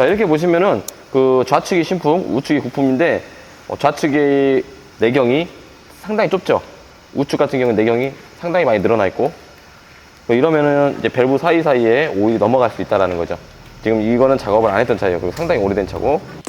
자 이렇게 보시면은 그 좌측이 신품, 우측이 부품인데 어, 좌측의 내경이 상당히 좁죠. 우측 같은 경우는 내경이 상당히 많이 늘어나 있고 뭐 이러면은 이제 밸브 사이사이에 오일이 넘어갈 수 있다라는 거죠. 지금 이거는 작업을 안 했던 차예요. 그리고 상당히 오래된 차고.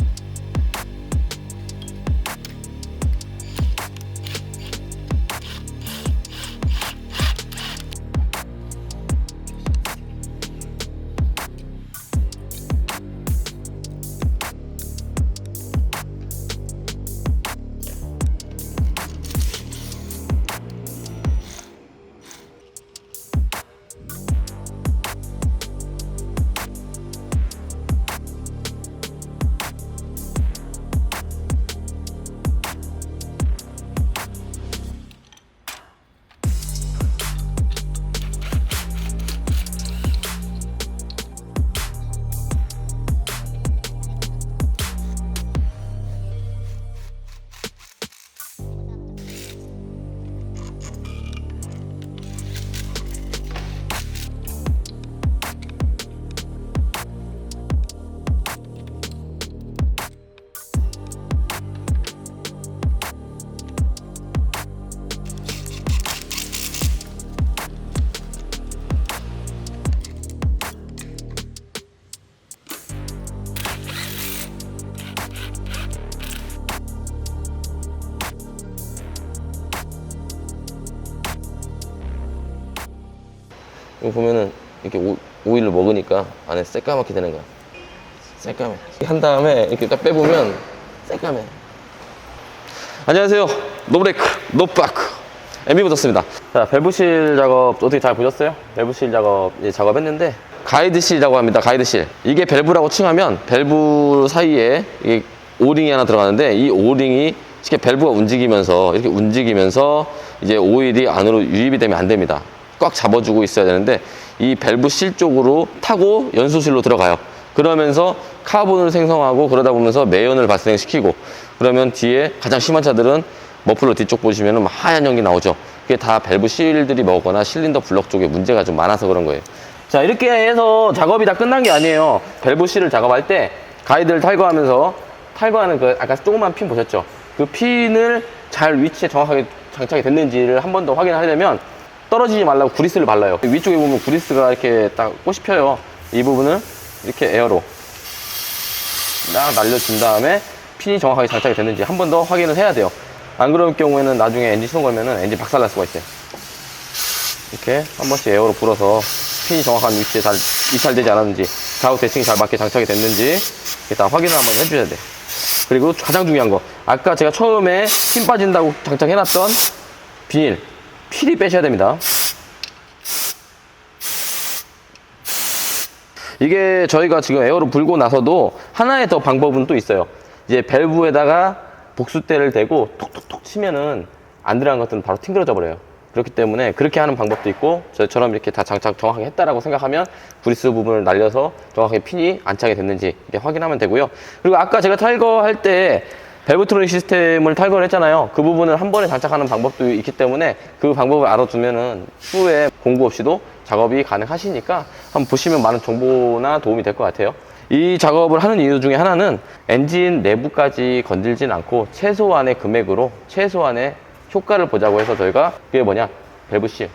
보면은 이렇게 오, 오일을 먹으니까 안에 새까맣게 되는 거야. 새까매. 한 다음에 이렇게 딱 빼보면 새까매. 안녕하세요. 노브레이크, 노바크. MB 붙었습니다. 자, 밸브실 작업 어떻게 잘 보셨어요? 밸브실 작업 이제 작업했는데 가이드실이라고 합니다. 가이드실. 이게 밸브라고 칭하면 밸브 사이에 이게 오링이 하나 들어가는데 이 오링이 쉽게 밸브가 움직이면서 이렇게 움직이면서 이제 오일이 안으로 유입이 되면 안 됩니다. 꽉 잡아주고 있어야 되는데 이 밸브 실 쪽으로 타고 연소실로 들어가요. 그러면서 카본을 생성하고 그러다 보면서 매연을 발생시키고 그러면 뒤에 가장 심한 차들은 머플러 뒤쪽 보시면 하얀 연기 나오죠. 그게 다 밸브 실들이 먹거나 실린더 블럭 쪽에 문제가 좀 많아서 그런 거예요. 자 이렇게 해서 작업이 다 끝난 게 아니에요. 밸브 실을 작업할 때 가이드를 탈거하면서 탈거하는 그 아까 조그만 핀 보셨죠? 그 핀을 잘 위치에 정확하게 장착이 됐는지를 한 번 더 확인하려면 떨어지지 말라고 구리스를 발라요. 위쪽에 보면 구리스가 이렇게 딱 꽃이 펴요. 이 부분을 이렇게 에어로 딱 날려준 다음에 핀이 정확하게 장착이 됐는지 한 번 더 확인을 해야 돼요. 안 그럴 경우에는 나중에 엔진 시동 걸면은 엔진 박살 날 수가 있어요. 이렇게 한 번씩 에어로 불어서 핀이 정확한 위치에 잘 이탈되지 않았는지 좌우 대칭이 잘 맞게 장착이 됐는지 일단 확인을 한번 해줘야 돼. 그리고 가장 중요한 거 아까 제가 처음에 핀 빠진다고 장착해놨던 비닐 필히 빼셔야 됩니다. 이게 저희가 지금 에어로 불고 나서도 하나의 더 방법은 또 있어요. 이제 밸브에다가 복수대를 대고 톡톡톡 치면은 안 들어간 것들은 바로 튕겨져 버려요. 그렇기 때문에 그렇게 하는 방법도 있고 저처럼 이렇게 다 장착 정확하게 했다라고 생각하면 브리스 부분을 날려서 정확하게 핀이 안착이 됐는지 확인하면 되고요. 그리고 아까 제가 탈거할 때 밸브트로닉 시스템을 탈거를 했잖아요. 그 부분을 한 번에 장착하는 방법도 있기 때문에 그 방법을 알아두면은 후에 공부 없이도 작업이 가능하시니까 한번 보시면 많은 정보나 도움이 될 것 같아요. 이 작업을 하는 이유 중에 하나는 엔진 내부까지 건들진 않고 최소한의 금액으로 최소한의 효과를 보자고 해서 저희가 그게 뭐냐 밸브 실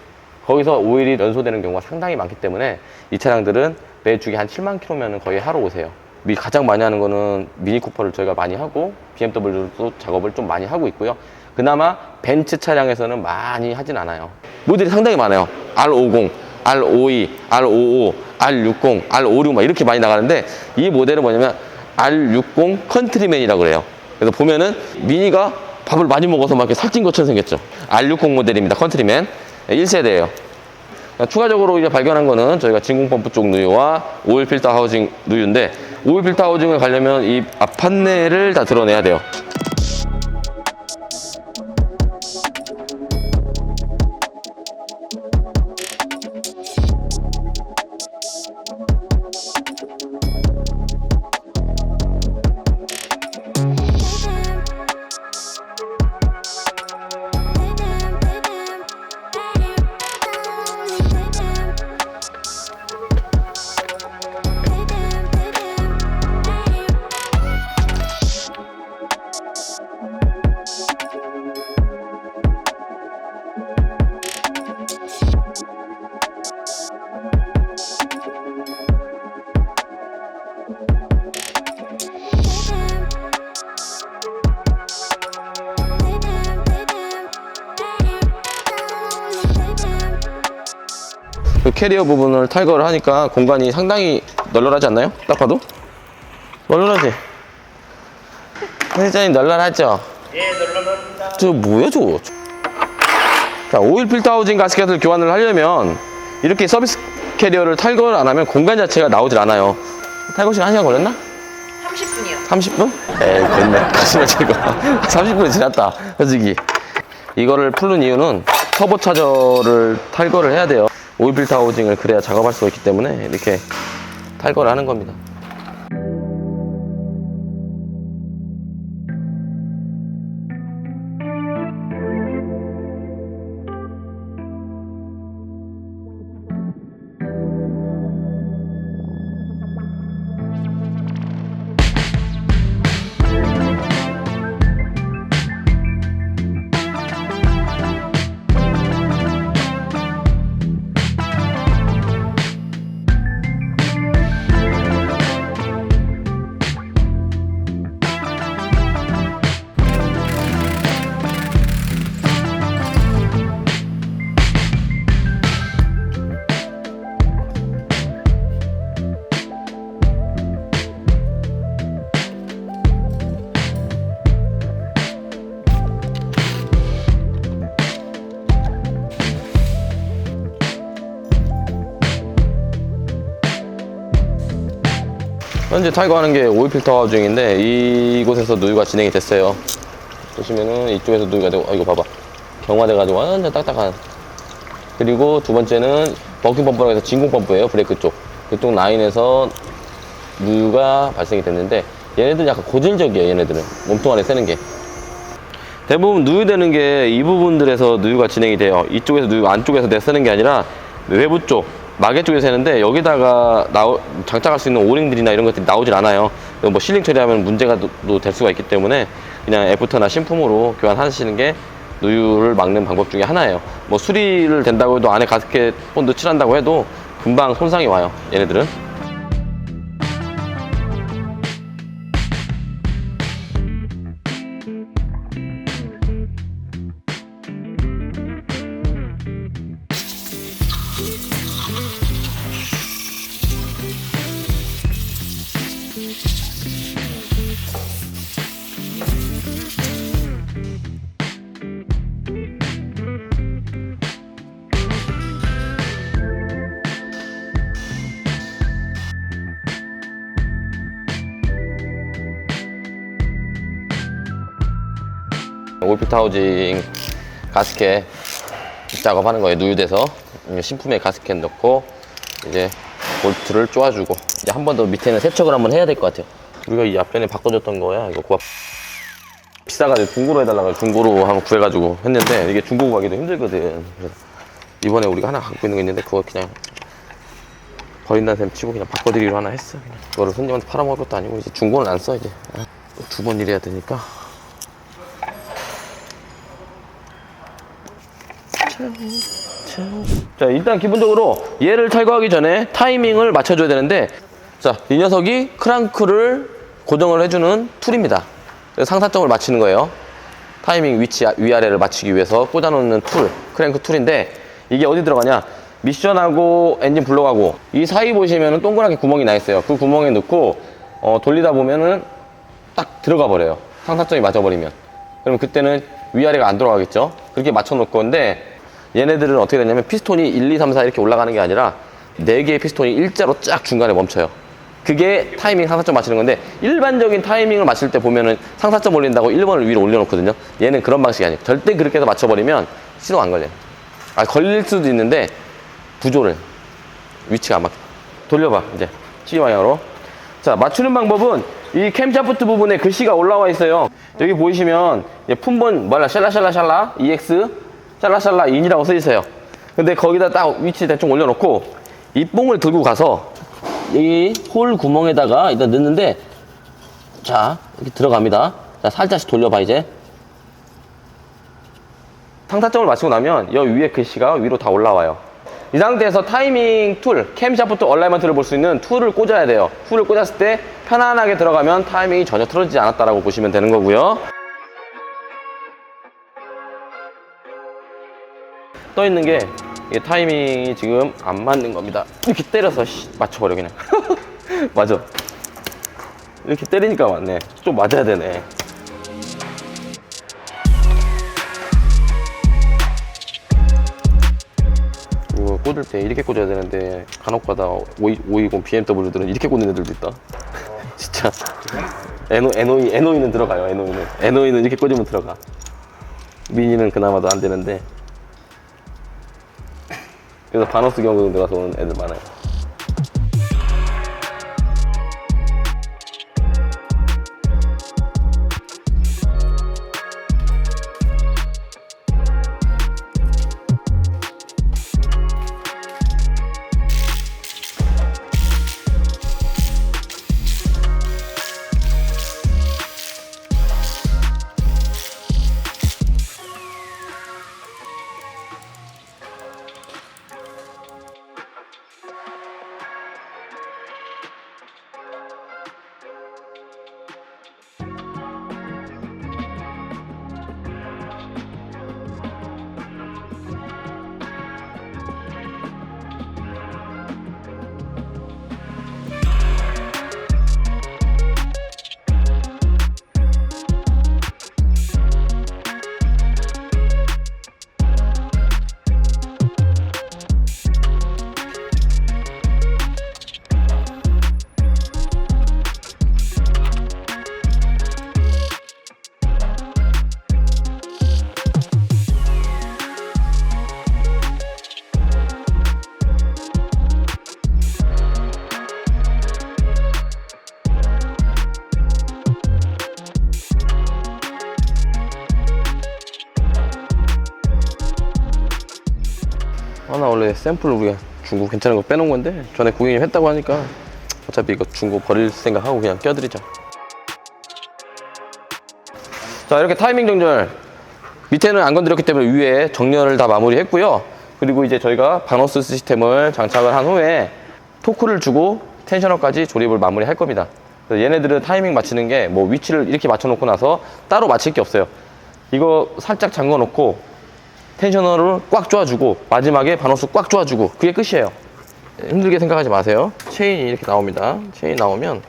거기서 오일이 연소되는 경우가 상당히 많기 때문에 이 차량들은 매 주기 한 7만 킬로면 거의 하러 오세요. 미- 가장 많이 하는 거는 미니 쿠퍼를 저희가 많이 하고 BMW도 작업을 좀 많이 하고 있고요. 그나마 벤츠 차량에서는 많이 하진 않아요. 모델이 상당히 많아요. R50, R52, R55, R60, R56 막 이렇게 많이 나가는데 이 모델은 뭐냐면 R60 컨트리맨이라고 그래요. 그래서 보면은 미니가 밥을 많이 먹어서 막 이렇게 살찐 것처럼 생겼죠. R60 모델입니다. 컨트리맨. 1세대예요. 추가적으로 이제 발견한 거는 저희가 진공 펌프 쪽 누유와 오일 필터 하우징 누유인데 오일 필터 하우징을 가려면 이 앞 판넬을 다 드러내야 돼요. 캐리어 부분을 탈거를 하니까 공간이 상당히 널널하지 않나요? 딱 봐도? 널널하지? 회장님 널널하죠? 예, 널널합니다. 저 뭐야 저거? 자, 오일 필터 하우징 가스켓을 교환을 하려면 이렇게 서비스 캐리어를 탈거를 안 하면 공간 자체가 나오질 않아요. 탈거 시간 1시간 걸렸나? 30분이요. 30분? 에이, 됐네. 가슴을 치고. 30분이 지났다. 솔직히. 이거를 풀는 이유는 터보 차저를 탈거를 해야 돼요. 오일 필터 하우징을 그래야 작업할 수가 있기 때문에 이렇게 탈거를 하는 겁니다. 현재 탈거하는 게 오일 필터 하우징인데 이곳에서 누유가 진행이 됐어요. 보시면은 이쪽에서 누유가 되고, 아, 이거 봐봐. 경화돼 가지고 완전 딱딱한. 그리고 두 번째는 버킹 펌프라고 해서 진공 펌프예요. 브레이크 쪽. 그쪽 라인에서 누유가 발생이 됐는데 얘네들은 약간 고질적이에요. 얘네들은 몸통 안에 새는 게. 대부분 누유되는 게 이 부분들에서 누유가 진행이 돼요. 이쪽에서 누유 안쪽에서 내 쓰는 게 아니라 외부 쪽 마개 쪽에서 새는데 여기다가 나오, 장착할 수 있는 오링들이나 이런 것들이 나오질 않아요. 뭐 실링 처리하면 문제가 도- 또될 수가 있기 때문에 그냥 애프터나 신품으로 교환하시는 게 누유를 막는 방법 중에 하나예요. 뭐 수리를 된다고 해도 안에 가스켓 본드 칠한다고 해도 금방 손상이 와요. 얘네들은. 올피트 하우징 가스켓 작업하는 거예요. 누유돼서 음, 신품에 가스켓 넣고 이제 볼트를 쪼아주고 이제 한 번 더 밑에는 세척을 한번 해야 될 것 같아요. 우리가 이 앞전에 바꿔줬던 거야. 이거 구합 비싸가지고 중고로 해달라고 중고로 한번 구해가지고 했는데 이게 중고 구하기도 힘들거든. 이번에 우리가 하나 갖고 있는 거 있는데 그거 그냥 버린다는 셈 치고 그냥 바꿔드리기로 하나 했어. 그냥. 그거를 손님한테 팔아먹을 것도 아니고 이제 중고는 안 써 이제 두 번 일해야 되니까. 자 일단 기본적으로 얘를 탈거하기 전에 타이밍을 맞춰줘야 되는데 자 이 녀석이 크랑크를 고정을 해주는 툴입니다. 상사점을 맞추는 거예요. 타이밍 위치 아- 위아래를 맞추기 위해서 꽂아놓는 툴 크랭크 툴인데 이게 어디 들어가냐? 미션하고 엔진 블록하고. 이 사이 보시면은 동그랗게 구멍이 나 있어요. 그 구멍에 넣고 어, 돌리다 보면은 딱 들어가 버려요. 상사점이 맞아버리면. 그럼 그때는 위아래가 안 들어가겠죠? 그렇게 맞춰 놓을 건데 얘네들은 어떻게 되냐면 피스톤이 1, 2, 3, 4 이렇게 올라가는 게 아니라 4개의 피스톤이 일자로 쫙 중간에 멈춰요. 그게 타이밍 상사점 맞추는 건데 일반적인 타이밍을 맞출 때 보면은 상사점 올린다고 1번을 위로 올려놓거든요. 얘는 그런 방식이 아니에요. 절대 그렇게 해서 맞춰버리면 시동 안 걸려요. 아, 걸릴 수도 있는데 부조를 위치가 안 맞게 돌려봐 이제 C 방향으로 자 맞추는 방법은 이 캠샤프트 부분에 글씨가 올라와 있어요 여기 보이시면 품번 뭐라 샬라샬라샬라 EX 샬라샬라 인이라고 써 있어요 근데 거기다 딱 위치 대충 올려놓고 이 뽕을 들고 가서 이 홀 구멍에다가 일단 넣는데 자 이렇게 들어갑니다 자 살짝씩 돌려봐 이제 상사점을 맞추고 나면 여 위에 글씨가 위로 다 올라와요 이 상태에서 타이밍 툴, 캠샤프트 얼라이먼트를 볼 수 있는 툴을 꽂아야 돼요. 툴을 꽂았을 때 편안하게 들어가면 타이밍이 전혀 틀어지지 않았다라고 보시면 되는 거고요. 떠 있는 게 이게 타이밍이 지금 안 맞는 겁니다. 이렇게 때려서 씨, 맞춰버려 그냥. 맞아. 이렇게 때리니까 맞네. 좀 맞아야 되네. 이거 꽂을 때 이렇게 꽂아야 되는데 간혹가다 520 BMW들은 이렇게 꽂는 애들도 있다. 진짜. NO, NOE, NOE는 들어가요, NOE는. NOE는 이렇게 꽂으면 들어가. 미니는 그나마도 안 되는데. 그래서 바너스 경고 들어가서 오는 애들 많아요. 샘플을 우리가 중고 괜찮은 거 빼놓은 건데 전에 고객님 했다고 하니까 어차피 이거 중고 버릴 생각하고 그냥 껴드리자. 자 이렇게 타이밍 정렬. 밑에는 안 건드렸기 때문에 위에 정렬을 다 마무리했고요. 그리고 이제 저희가 바너스 시스템을 장착을 한 후에 토크를 주고 텐셔너까지 조립을 마무리할 겁니다. 얘네들은 타이밍 맞추는 게 뭐 위치를 이렇게 맞춰 놓고 나서 따로 맞출 게 없어요. 이거 살짝 잠궈 놓고 텐셔너를 꽉 조아주고 마지막에 바너스 꽉 조아주고 그게 끝이에요. 힘들게 생각하지 마세요. 체인이 이렇게 나옵니다. 체인 나오면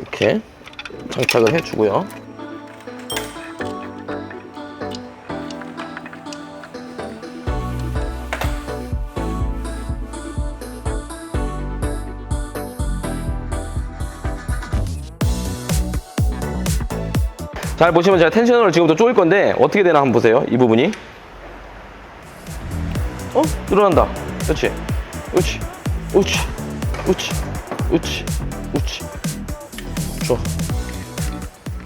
이렇게 장착을 해주고요. 잘 보시면 제가 텐셔너를 지금부터 조일 건데 어떻게 되나 한번 보세요. 이 부분이 어? 늘어난다. 그렇지? 그렇지? 그렇지? 그렇지? 그렇지? 그렇지? 좋아.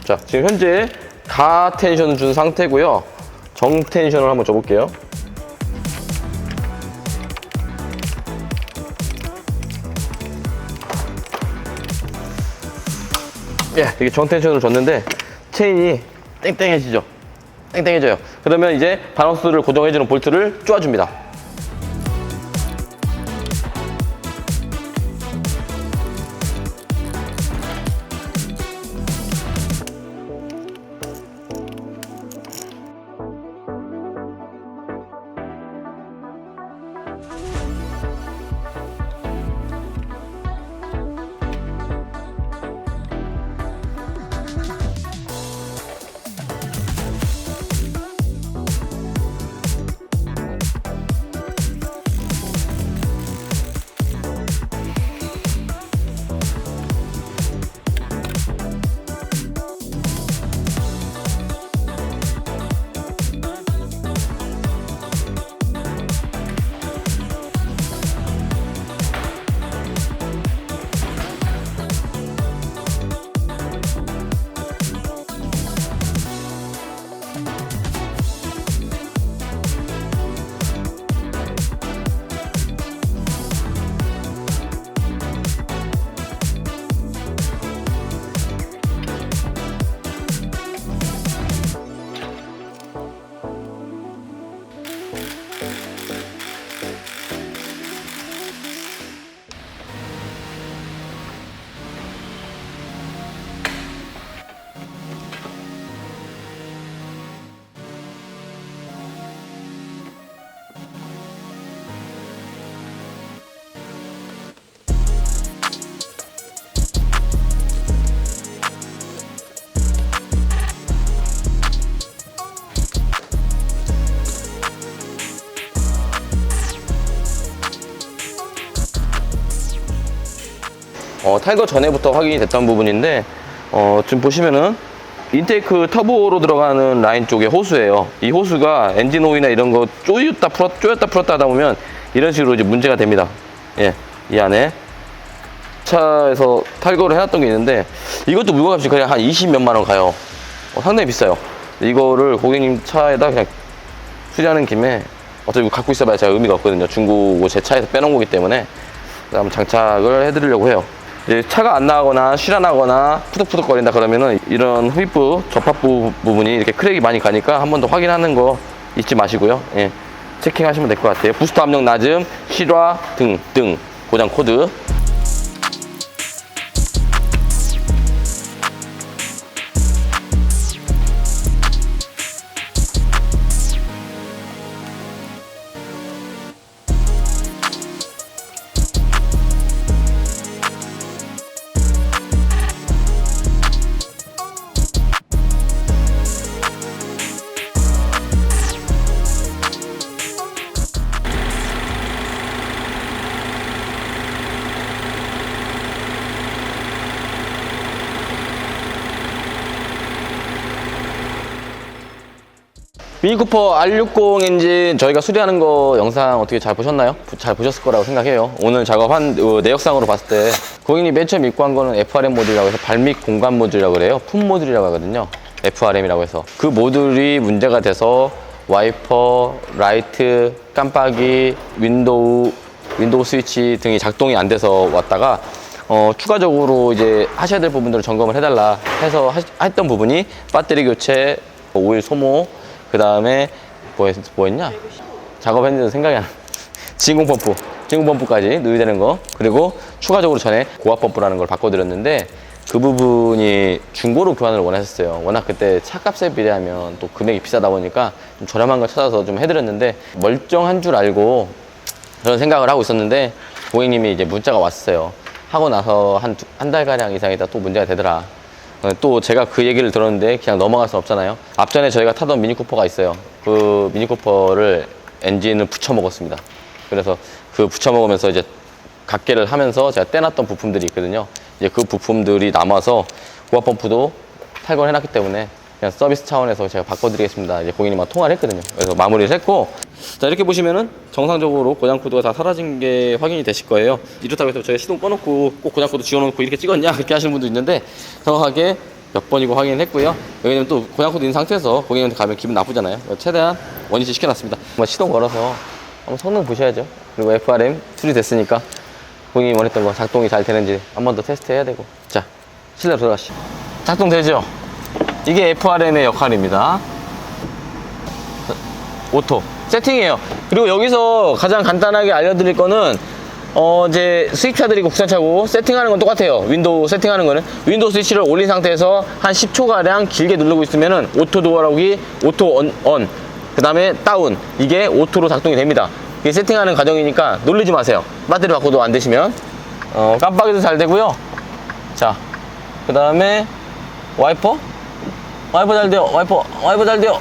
자 지금 현재 가 텐션을 준 상태고요. 정 텐션을 한번 줘볼게요. 예, 이게 정 텐션을 줬는데 체인이 땡땡해지죠. 땡땡해져요. 그러면 이제 바너스를 고정해주는 볼트를 쪼아줍니다. 탈거 전에부터 확인이 됐던 부분인데 어, 지금 보시면은 인테이크 터보로 들어가는 라인 쪽에 호수예요. 이 호수가 엔진 오일이나 이런 거 쪼였다 풀었, 쪼였다 풀었다 하다 보면 이런 식으로 이제 문제가 됩니다. 예, 이 안에 차에서 탈거를 해놨던 게 있는데 이것도 물건값이 그냥 한 20몇만 원 가요. 어, 상당히 비싸요. 이거를 고객님 차에다 그냥 수리하는 김에 어차피 갖고 있어봐야 제가 의미가 없거든요. 중고고 제 차에서 빼놓은 거기 때문에 그다음 장착을 해드리려고 해요. 이제 차가 안 나가거나 실안하거나 푸덕푸덕 거린다 그러면은 이런 흡입부 접합 부 부분이 이렇게 크랙이 많이 가니까 한 번 더 확인하는 거 잊지 마시고요. 예. 체킹하시면 될 것 같아요. 부스터 압력 낮음, 실화 등등 고장 코드 미니쿠퍼 R60 엔진 저희가 수리하는 거 영상 어떻게 잘 보셨나요? 부- 잘 보셨을 거라고 생각해요. 오늘 작업한 어, 내역상으로 봤을 때 고객님이 맨 처음 입고 한 거는 FRM 모듈이라고 해서 발밑 공간 모듈이라고 그래요. 품 모듈이라고 하거든요. FRM이라고 해서 그 모듈이 문제가 돼서 와이퍼, 라이트, 깜빡이, 윈도우, 윈도우 스위치 등이 작동이 안 돼서 왔다가 어, 추가적으로 이제 하셔야 될 부분들을 점검을 해달라 해서 하- 했던 부분이 배터리 교체, 뭐 오일 소모, 그 다음에 뭐, 했, 뭐 했냐? 작업했는데 생각이 안 나. 진공 펌프, 진공 펌프까지 넣어야 되는 거. 그리고 추가적으로 전에 고압 펌프라는 걸 바꿔드렸는데 그 부분이 중고로 교환을 원하셨어요. 워낙 그때 차값에 비례하면 또 금액이 비싸다 보니까 좀 저렴한 거 찾아서 좀 해드렸는데 멀쩡한 줄 알고 그런 생각을 하고 있었는데 고객님이 이제 문자가 왔어요. 하고 나서 한 한 달가량 이상이다 또 문제가 되더라. 어, 또 제가 그 얘기를 들었는데 그냥 넘어갈 수 없잖아요. 앞전에 저희가 타던 미니쿠퍼가 있어요. 그 미니쿠퍼를 엔진을 붙여 먹었습니다. 그래서 그 붙여 먹으면서 이제 각계를 하면서 제가 떼놨던 부품들이 있거든요. 이제 그 부품들이 남아서 고압 펌프도 탈거를 해놨기 때문에 그냥 서비스 차원에서 제가 바꿔드리겠습니다. 이제 고객님과 통화를 했거든요. 그래서 마무리를 했고 자 이렇게 보시면은 정상적으로 고장 코드가 다 사라진 게 확인이 되실 거예요. 이렇다고 해서 저희가 시동 꺼놓고 꼭 고장 코드 지워놓고 이렇게 찍었냐 그렇게 하시는 분도 있는데 정확하게 몇 번이고 확인했고요. 여기는 또 고장 코드 있는 상태에서 고객님한테 가면 기분 나쁘잖아요. 최대한 원위치 시켜놨습니다. 시동 걸어서 한번 성능 보셔야죠. 그리고 FRM 수리됐으니까 고객님이 원했던 거 작동이 잘 되는지 한 번 더 테스트 해야 되고 자 실내로 들어가시죠. 작동되죠? 이게 FRM의 역할입니다. 오토 세팅이에요. 그리고 여기서 가장 간단하게 알려드릴 거는 어 이제 수입차들이 국산차고 세팅하는 건 똑같아요. 윈도우 세팅하는 거는 윈도우 스위치를 올린 상태에서 한 10초 가량 길게 누르고 있으면은 오토 도어라기 오토 온, 온. 그 다음에 다운 이게 오토로 작동이 됩니다. 이게 세팅하는 과정이니까 놀리지 마세요. 배터리 바꿔도 안 되시면 어 깜빡이도 잘 되고요. 자 그 다음에 와이퍼 와이퍼 잘 돼요. 와이퍼 와이퍼 잘 돼요.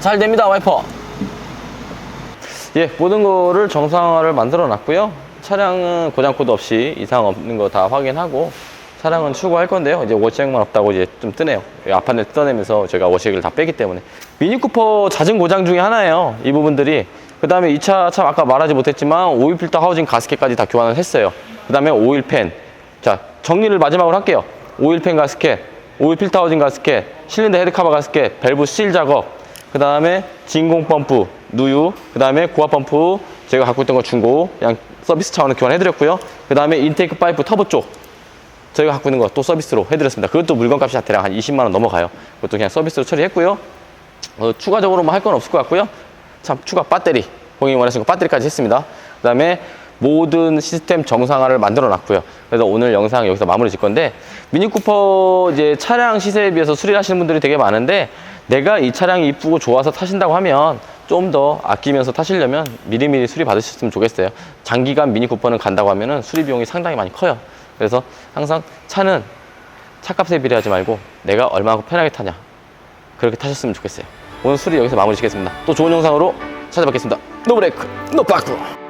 잘 됩니다. 와이퍼. 예, 모든 거를 정상화를 만들어 놨고요. 차량은 고장 코드 없이 이상 없는 거 다 확인하고 차량은 출고할 건데요. 이제 워시액만 없다고 이제 좀 뜨네요. 이 앞판을 뜯어내면서 제가 워시액을 다 빼기 때문에 미니쿠퍼 잦은 고장 중에 하나예요. 이 부분들이. 그 다음에 이 차 참 아까 말하지 못했지만 오일 필터 하우징 가스켓까지 다 교환을 했어요. 그 다음에 오일팬. 자, 정리를 마지막으로 할게요. 오일팬 가스켓, 오일 필터 하우징 가스켓, 실린더 헤드 카버 가스켓, 밸브 실 작업, 그 다음에 진공 펌프, 누유, 그 다음에 고압 펌프, 제가 갖고 있던 거 중고, 그냥 서비스 차원으로 교환해드렸고요. 그 다음에 인테이크 파이프 터보 쪽, 저희가 갖고 있는 거 또 서비스로 해드렸습니다. 그것도 물건값이 대략 한 20만 원 넘어가요. 그것도 그냥 서비스로 처리했고요. 어, 추가적으로 뭐 할 건 없을 것 같고요. 참 추가 배터리, 고객님 원하시는 거 배터리까지 했습니다. 그 다음에 모든 시스템 정상화를 만들어 놨고요. 그래서 오늘 영상 여기서 마무리 질 건데 미니쿠퍼 이제 차량 시세에 비해서 수리를 하시는 분들이 되게 많은데 내가 이 차량이 이쁘고 좋아서 타신다고 하면 좀 더 아끼면서 타시려면 미리미리 수리 받으셨으면 좋겠어요. 장기간 미니쿠퍼는 간다고 하면은 수리 비용이 상당히 많이 커요. 그래서 항상 차는 차값에 비례하지 말고 내가 얼마나 편하게 타냐 그렇게 타셨으면 좋겠어요. 오늘 수리 여기서 마무리 짓겠습니다. 또 좋은 영상으로 찾아뵙겠습니다. 노브레이크, 노빠꾸!